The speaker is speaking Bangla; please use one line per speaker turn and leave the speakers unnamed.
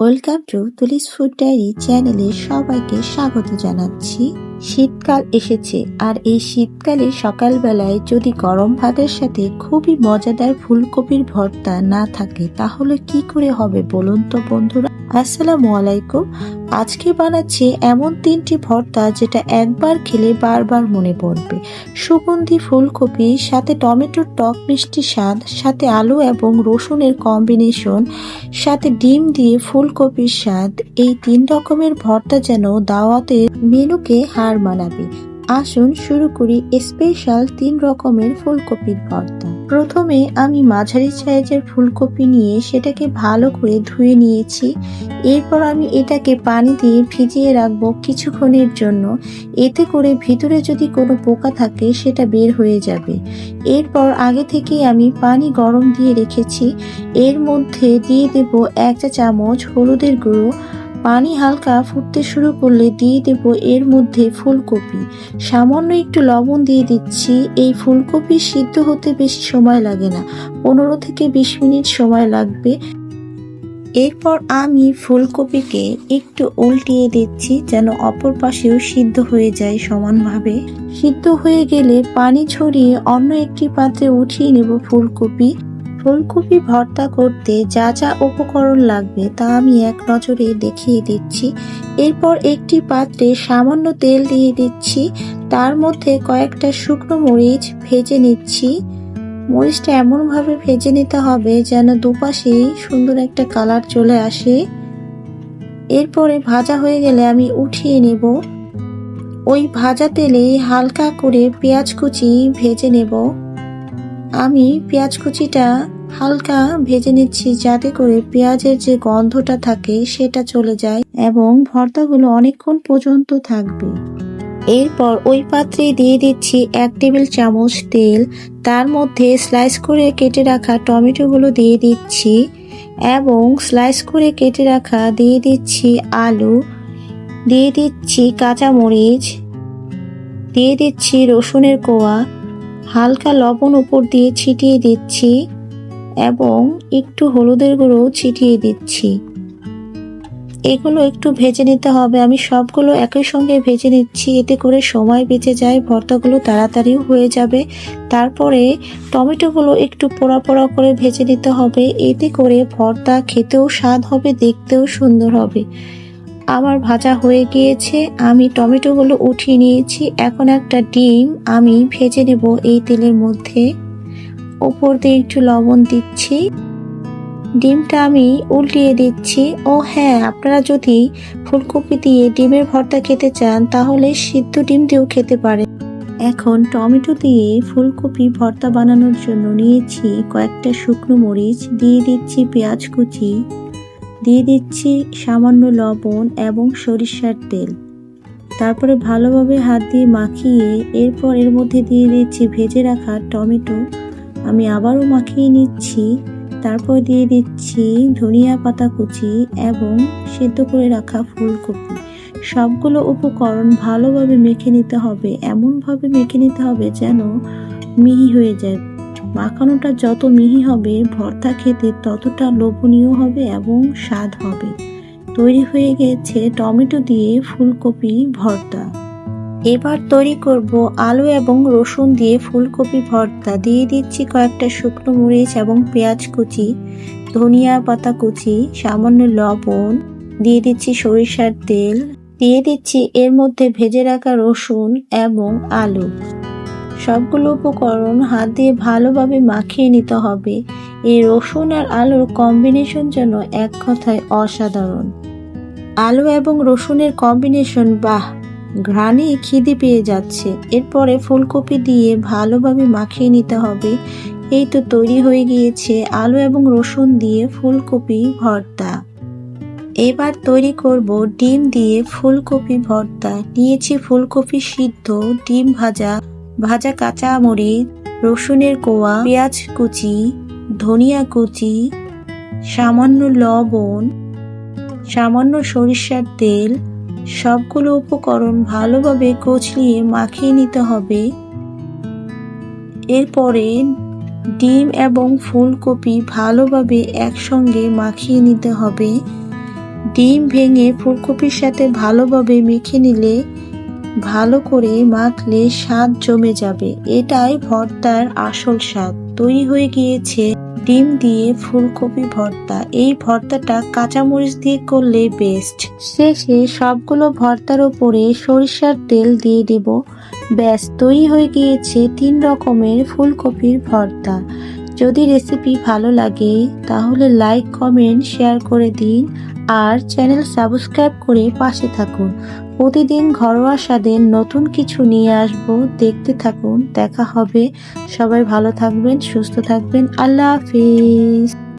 Welcome to Tuli's food diary চ্যানেলে সবাইকে স্বাগত জানাচ্ছি। শীতকাল এসেছে আর এই শীতকালে সকালবেলায় যদি গরম ভাতের সাথে খুবই মজাদার ফুলকপির ভর্তা না থাকে, তাহলে কি করে হবে বলুন তো বন্ধুরা? আসসালামু আলাইকুম। আজকে বানাচ্ছি এমন তিনটি ভর্তা যেটা একবার খেলে বারবার মনে পড়বে। সুগন্ধি ফুলকপি, সাথে টমেটোর টক মিষ্টি স্বাদ, সাথে আলু এবং রসুনের কম্বিনেশন সাথে ডিম দিয়ে ফুলকপির স্বাদ। এই তিন রকমের ভর্তা যেন দাওয়াতের মেনুকে হার মানাবে। আসুন শুরু করি স্পেশাল তিন রকমের ফুলকপির ভর্তা। প্রথমে আমি মাঝারি সাইজের ফুলকপি নিয়ে সেটাকে ভালো করে ধুয়ে নিয়েছি। এরপর আমি এটাকে পানি দিয়ে ভিজিয়ে রাখব কিছুক্ষণের জন্য। এতে করে ভিতরে যদি কোনো পোকা থাকে সেটা বের হয়ে যাবে। এরপর আগে থেকেই আমি পানি গরম দিয়ে রেখেছি। এর মধ্যে দিয়ে দেব এক চা চামচ হলুদের গুঁড়ো পানি হালকা ফুটতে শুরু করলে দিয়ে দেব এর মধ্যে ফুলকপি। সামান্য একটু লবণ দিয়ে দিচ্ছি। এই ফুলকপি সিদ্ধ হতে বেশি সময় লাগে না। পনেরো থেকে বিশ মিনিট সময় লাগবে। এরপর আমি ফুলকপিকে একটু উল্টিয়ে দিচ্ছি যেন অপর পাশেও সিদ্ধ হয়ে যায় সমানভাবে। সিদ্ধ হয়ে গেলে পানি ছড়িয়ে অন্য একটি পাত্রে উঠিয়ে নেব ফুলকপি। ফুলকপি ভর্তা করতে যা যা উপকরণ লাগবে তা আমি এক নজরে দেখিয়ে দিচ্ছি। এরপর একটি পাত্রে সামান্য তেল দিয়ে দিচ্ছি। তার মধ্যে কয়েকটা শুকনো মরিচ ভেজে নিচ্ছি। মরিচটা এমনভাবে ভেজে নিতে হবে যেন দুপাশেই সুন্দর একটা কালার চলে আসে। এরপরে ভাজা হয়ে গেলে আমি উঠিয়ে নেব। ওই ভাজা তেলে হালকা করে পেঁয়াজ কুচি ভেজে নেব। আমি পেঁয়াজ কুচিটা হালকা ভেজে নিচ্ছি যাতে করে পেঁয়াজের যে গন্ধটা থাকে সেটা চলে যায় এবং ভর্তাগুলো অনেকক্ষণ পর্যন্ত থাকবে। এরপর ওই পাত্রে দিয়ে দিচ্ছি এক টেবিল চামচ তেল। তার মধ্যে স্লাইস করে কেটে রাখা টমেটোগুলো দিয়ে দিচ্ছি এবং স্লাইস করে কেটে রাখা দিয়ে দিচ্ছি আলু, দিয়ে দিচ্ছি কাঁচামরিচ, দিয়ে দিচ্ছি রসুনের কোয়া, হালকা লবণ উপর দিয়ে ছিটিয়ে দিচ্ছি। এবং একটু হলুদের গুঁড়ো ছিটিয়ে দিচ্ছি। এগুলো একটু ভেজে নিতে হবে। আমি সবগুলো একই সঙ্গে ভেজে নিচ্ছি। এতে করে সময় বেঁচে যায়, ভর্তাগুলো তাড়াতাড়িও হয়ে যাবে। তারপরে টমেটোগুলো একটু পোড়া পোড়া করে ভেজে নিতে হবে। এতে করে ভর্তা খেতেও স্বাদ হবে, দেখতেও সুন্দর হবে। আমার ভাজা হয়ে গিয়েছে। আমি টমেটোগুলো উঠিয়ে নিয়েছি। এখন একটা ডিম আমি ভেজে নেব এই তেলের মধ্যে। ওপর দিয়ে একটু লবণ দিচ্ছি। ডিমটা আমি উল্টিয়ে দিচ্ছি। ও হ্যাঁ আপনারা যদি ফুলকপি দিয়ে ডিমের ভর্তা খেতে চান, তাহলে সিদ্ধ ডিম দিয়েও খেতে পারেন। এখন টমেটো দিয়ে ফুলকপি ভর্তা বানানোর জন্য নিয়েছি কয়েকটা শুকনো মরিচ, দিয়ে দিচ্ছি পেঁয়াজ কুচি, দিয়ে দিচ্ছি সামান্য লবণ এবং সরিষার তেল। তারপরে ভালোভাবে হাত দিয়ে মাখিয়ে এরপর এর মধ্যে দিয়ে দিচ্ছি ভেজে রাখা টমেটো। আমি আবারও মাখিয়ে নিচ্ছি। তারপর দিয়ে দিচ্ছি ধনিয়া পাতা কুচি এবং সেদ্ধ করে রাখা ফুলকপি। সবগুলো উপকরণ ভালোভাবে মেখে নিতে হবে। এমনভাবে মেখে নিতে হবে যেন মিহি হয়ে যায়। মাখানোটা যত মিহি হবে, ভর্তা খেতে ততটা লোভনীয় হবে এবং স্বাদ হবে। তৈরি হয়ে গেছে টমেটো দিয়ে ফুলকপি ভর্তা। এবার তৈরি করব আলু এবং রসুন দিয়ে ফুলকপি ভর্তা। দিয়ে দিচ্ছি কয়েকটা শুকনো মরিচ এবং পেঁয়াজ কুচি, ধনিয়া পাতা কুচি, সামান্য লবণ, দিয়ে দিচ্ছি সরিষার তেল, দিয়ে দিচ্ছি এর মধ্যে ভেজে রাখা রসুন এবং আলু। সবগুলো উপকরণ হাত দিয়ে ভালোভাবে মাখিয়ে নিতে হবে। এই রসুন আর আলুর কম্বিনেশন যেন এক কথায় অসাধারণ। আলু এবং রসুনের কম্বিনেশন, বাহ! ঘ্রাণে খিদে পেয়ে যাচ্ছে। এরপরে ফুলকপি দিয়ে ভালোভাবে মাখিয়ে নিতে হবে। এই তো তৈরি হয়ে গিয়েছে আলু এবং রসুন দিয়ে ফুলকপি ভর্তা। এবার তৈরি করব ডিম দিয়ে ফুলকপি ভর্তা। নিয়েছি ফুলকপি সিদ্ধ, ডিম ভাজা ভাজা কাঁচা মরিচ রসুনের কোয়া, পেঁয়াজ কুচি, ধনিয়া কুচি, সামান্য লবণ, সামান্য সরিষার তেল সবগুলো উপকরণ ভালোভাবে কচলিয়ে মাখিয়ে নিতে হবে। এরপরে ডিম এবং ফুলকপি ভালোভাবে একসঙ্গে মাখিয়ে নিতে হবে। ডিম ভেঙে ফুলকপির সাথে ভালোভাবে মেখে নিলে ভালো করে মাখলে স্বাদ জমে যাবে। এটাই ভর্তার আসল স্বাদ। তৈরি হয়ে গিয়েছে ডিম দিয়ে ফুলকপি ভর্তা। এই ভর্তাটা কাঁচামরিচ দিয়ে করলে বেস্ট শেষে সবগুলো ভর্তার ওপরে সরিষার তেল দিয়ে দেব। ব্যাস, তৈরি হয়ে গিয়েছে তিন রকমের ফুলকপির ভর্তা। যদি রেসিপি ভালো লাগে, তাহলে লাইক কমেন্ট শেয়ার করে দিন। আর চ্যানেল সাবস্ক্রাইব করে পাশে থাকুন। প্রতিদিন ঘরোয়া স্বাদের নতুন কিছু নিয়ে আসব। দেখতে থাকুন, দেখা হবে। সবাই ভালো থাকবেন, সুস্থ থাকবেন। আল্লাহ হাফিজ।